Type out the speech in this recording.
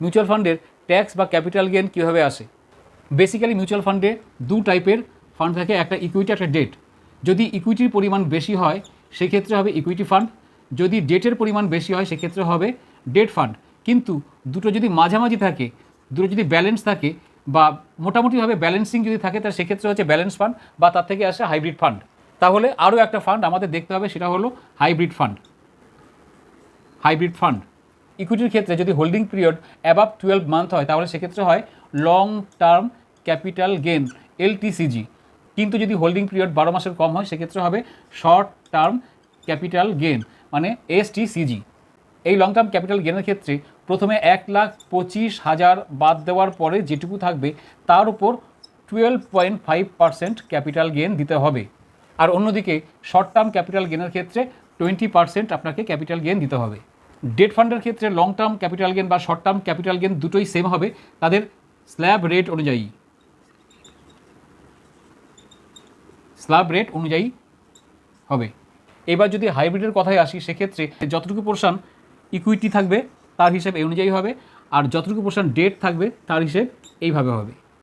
Mutual ফান্ডের tax বা capital gain কীভাবে আসে? বেসিক্যালি মিউচুয়াল ফান্ডে দু টাইপের ফান্ড থাকে, একটা ইকুইটি একটা ডেট যদি ইকুইটির পরিমাণ বেশি হয়, সেক্ষেত্রে হবে ইকুইটি ফান্ড যদি ডেটের পরিমাণ বেশি হয়, সেক্ষেত্রে হবে ডেট ফান্ড কিন্তু দুটো যদি মাঝামাঝি থাকে, দুটো যদি ব্যালেন্স থাকে, বা মোটামুটিভাবে ব্যালেন্সিং যদি থাকে, তাহলে সেক্ষেত্রে হচ্ছে ব্যালেন্স ফান্ড বা তার থেকে আসে হাইব্রিড ফান্ড তাহলে আরও একটা ফান্ড আমাদের দেখতে হবে, সেটা হলো হাইব্রিড ফান্ড হাইব্রিড ফান্ড ইকুইটির ক্ষেত্রে যদি holding period above twelve month হয়, তাহলে সেক্ষেত্রে হয় long term capital gain LTCG কিন্তু যদি হোল্ডিং পিরিয়ড বারো মাসের কম হয়, সেক্ষেত্রে হবে শর্ট টার্ম ক্যাপিটাল গেন মানে এসটিসিজি এই লং টার্ম ক্যাপিটাল গেনের ক্ষেত্রে প্রথমে এক লাখ পঁচিশ হাজার বাদ দেওয়ার পরে যেটুকু থাকবে, তার উপর twelve point five percent capital gain দিতে হবে। আর অন্যদিকে শর্ট টার্ম ক্যাপিটাল গেনের ক্ষেত্রে টোয়েন্টি পার্সেন্ট আপনাকে ক্যাপিটাল গেন দিতে হবে। ডেট ফান্ডের ক্ষেত্রে লং টার্ম ক্যাপিটাল গেন বা শর্ট টার্ম ক্যাপিটাল গেন দুটোই সেম হবে। তাদের স্ল্যাব রেট অনুযায়ী। স্ল্যাব রেট অনুযায়ী হবে। এবার যদি হাইব্রিডের কথায় আসি, সেক্ষেত্রে যতটুকু পোর্শন ইকুইটি থাকবে, তার হিসেব এই অনুযায়ী হবে। আর যতটুকু পোর্শন ডেট থাকবে, তার হিসেব এইভাবে হবে।